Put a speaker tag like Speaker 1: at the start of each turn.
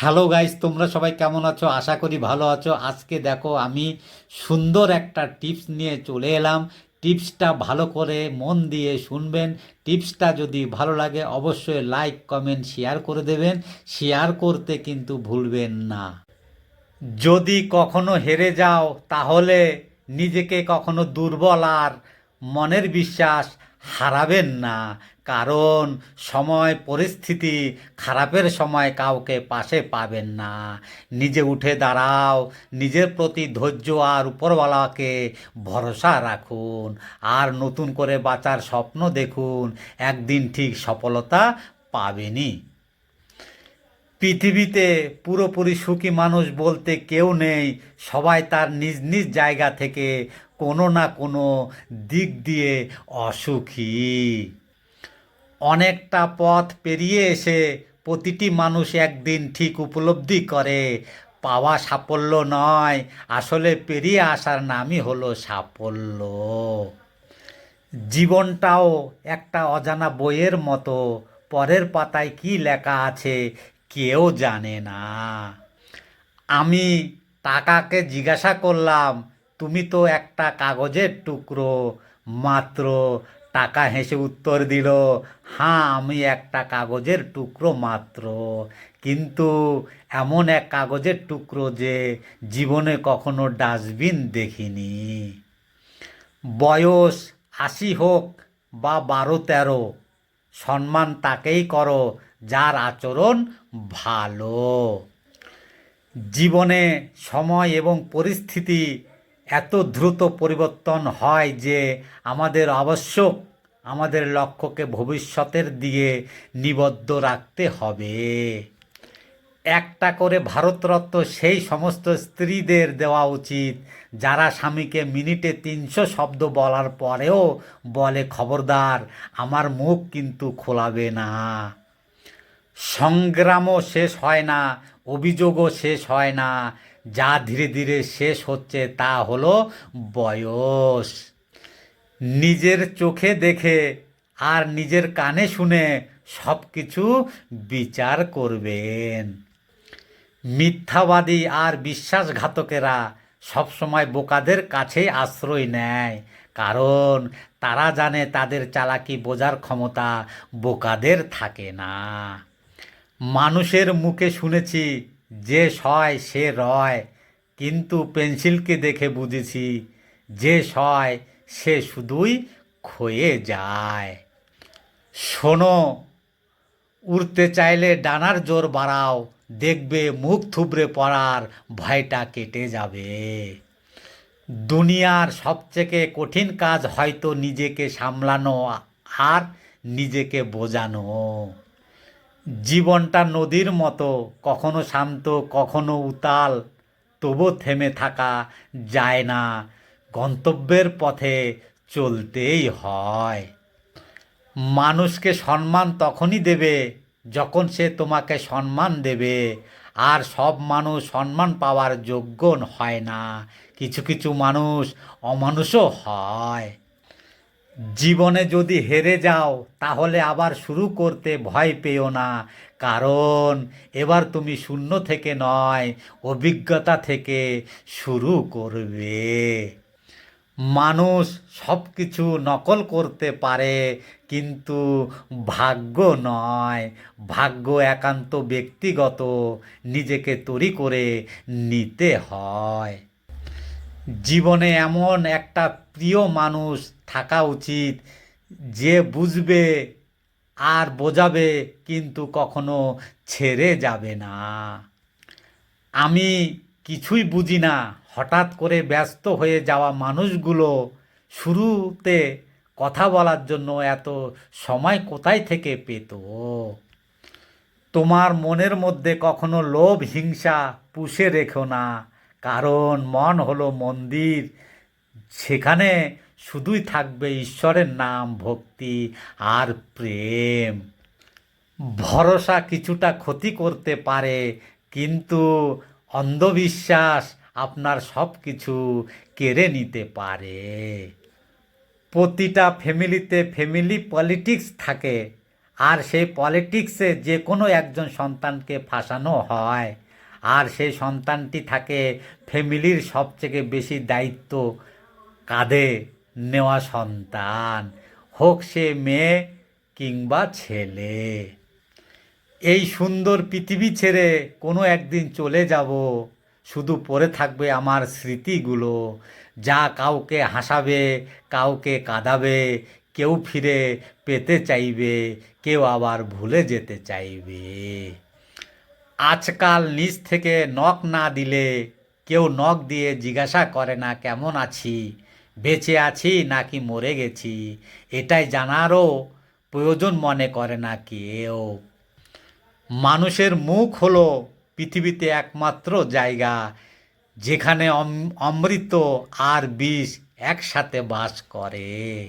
Speaker 1: Hello guys, তোমরা সবাই কেমন আছো? আশা করি ভালো আছো। আজকে দেখো, আমি সুন্দর একটা টিপস নিয়ে চলে এলাম। টিপসটা ভালো করে মন দিয়ে শুনবেন। টিপসটা যদি ভালো লাগে, অবশ্যই লাইক, কমেন্ট, শেয়ার করে দেবেন। শেয়ার করতে কিন্তু ভুলবেন না। যদি কখনো হেরে যাও, তাহলে নিজেকে কখনো দুর্বল আর মনের বিশ্বাস হারাবেন না। কারণ সময়, পরিস্থিতি খারাপের সময় কাউকে পাশে পাবেন না। নিজে উঠে দাঁড়াও, নিজের প্রতি ধৈর্য আর উপরওয়ালাকে ভরসা রাখুন। আর নতুন করে বাঁচার স্বপ্ন দেখুন, একদিন ঠিক সফলতা পাবেনই। পৃথিবীতে পুরোপুরি সুখী মানুষ বলতে কেউ নেই, সবাই তার নিজ নিজ জায়গা থেকে কোনো না কোনো দিক দিয়ে অসুখী। অনেকটা পথ পেরিয়ে এসে প্রতিটি মানুষ একদিন ঠিক উপলব্ধি করে, পাওয়া সাফল্য নয়, আসলে পেরিয়ে আসার নামই হলো সাফল্য। জীবনটাও একটা অজানা বইয়ের মতো, পরের পাতায় কি লেখা আছে কেউ জানে না। আমি টাকাকে জিজ্ঞাসা করলাম, তুমি তো একটা কাগজের টুকরো, মাত্র টাকা হেসে উত্তর দিল হ্যাঁ আমি একটা কাগজের টুকরো মাত্র। কিন্তু এমন এক কাগজের টুকরো যে জীবনে কখনো ডাস্টবিন দেখিনি। বয়স আশি হোক বা বারো তেরো, সম্মান তাকেই করো যার আচরণ ভালো। জীবনে সময় এবং পরিস্থিতি এত দ্রুত পরিবর্তন হয় যে আমাদের আবশ্যক আমাদের লক্ষ্যকে ভবিষ্যতের দিকে নিবদ্ধ রাখতে হবে। একটা করে ভারতরত্ন সেই সমস্ত স্ত্রীদের দেওয়া উচিত, যারা স্বামীকে মিনিটে তিনশো শব্দ বলার পরেও বলে, খবরদার, আমার মুখ কিন্তু খোলাবে না। সংগ্রামও শেষ হয় না, অভিযোগও শেষ হয় না। যা ধীরে ধীরে শেষ হচ্ছে তা হলো বয়স। নিজের চোখে দেখে আর নিজের কানে শুনে সব কিছু বিচার করবেন। মিথ্যাবাদী আর বিশ্বাসঘাতকেরা সবসময় বোকাদের কাছে আশ্রয় নেয়, কারণ তারা জানে তাদের চালাকি বোঝার ক্ষমতা বোকাদের থাকে না। মানুষের মুখে শুনেছি যে সয় সে রয়, কিন্তু পেন্সিলকে দেখে বুঝেছি যে সয় সে শুধুই ক্ষয়ে যায়। শোনো, উড়তে চাইলে ডানার জোর বাড়াও, দেখবে মুখ থুবড়ে পড়ার ভয়টা কেটে যাবে। দুনিয়ার সবথেকে কঠিন কাজ হয়তো নিজেকে সামলানো আর নিজেকে বোঝানো। জীবনটা নদীর মতো, কখনো শান্ত, কখনো উতাল তবু থেমে থাকা যায় না, গন্তব্যের পথে চলতেই হয়। মানুষকে সম্মান তখনই দেবে যখন সে তোমাকে সম্মান দেবে, আর সব মানুষ সম্মান পাওয়ার যোগ্য হয় না। কিছু কিছু মানুষ অমানুষও হয়। জীবনে যদি হেরে যাও, তাহলে আবার শুরু করতে ভয় পেও না। কারণ এবার তুমি শূন্য থেকে নয়, অভিজ্ঞতা থেকে শুরু করবে। মানুষ সব কিছু নকল করতে পারে, কিন্তু ভাগ্য নয়। ভাগ্য একান্ত ব্যক্তিগত, নিজেকে তৈরি করে নিতে হয়। জীবনে এমন একটা প্রিয় মানুষ থাকা উচিত যে বুঝবে আর বোঝাবে কিন্তু কখনো ছেড়ে যাবে না। আমি কিছুই বুঝি না, হঠাৎ করে ব্যস্ত হয়ে যাওয়া মানুষগুলো শুরুতে কথা বলার জন্য এত সময় কোথায় থেকে পেত? তোমার মনের মধ্যে কখনো লোভ হিংসা পুষে রেখো না কারণ মন হলো মন্দির। সেখানে শুধুই থাকবে ঈশ্বরের নাম, ভক্তি আর প্রেম। ভরসা কিছুটা ক্ষতি করতে পারে, কিন্তু অন্ধবিশ্বাস আপনার সব কিছু কেড়ে নিতে পারে। প্রতিটা ফ্যামিলিতে ফ্যামিলি পলিটিক্স থাকে, আর সেই পলিটিক্সে যে কোনো একজন সন্তানকে ফাঁসানো হয়। আর সেই সন্তানটি থাকে ফ্যামিলির সবথেকে বেশি দায়িত্ব। কাঁধে নেওয়া সন্তান, হোক সে মেয়ে কিংবা ছেলে। এই সুন্দর পৃথিবী ছেড়ে কোনো একদিন চলে যাব, শুধু পড়ে থাকবে আমার স্মৃতিগুলো। যা কাউকে হাসাবে, কাউকে কাঁদাবে, কেউ ফিরে পেতে চাইবে, কেউ আবার ভুলে যেতে চাইবে। আজকাল নিচ থেকে নখ না দিলে কেউ নখ দিয়ে জিজ্ঞাসা করে না, কেমন আছি? বেঁচে আছি নাকি মরে গেছি? এটাই জানারও প্রয়োজন মনে করে না কেউ। মানুষের মুখ হলো পৃথিবীতে একমাত্র জায়গা, যেখানে অম- অমৃত আর বিষ একসাথে বাস করে।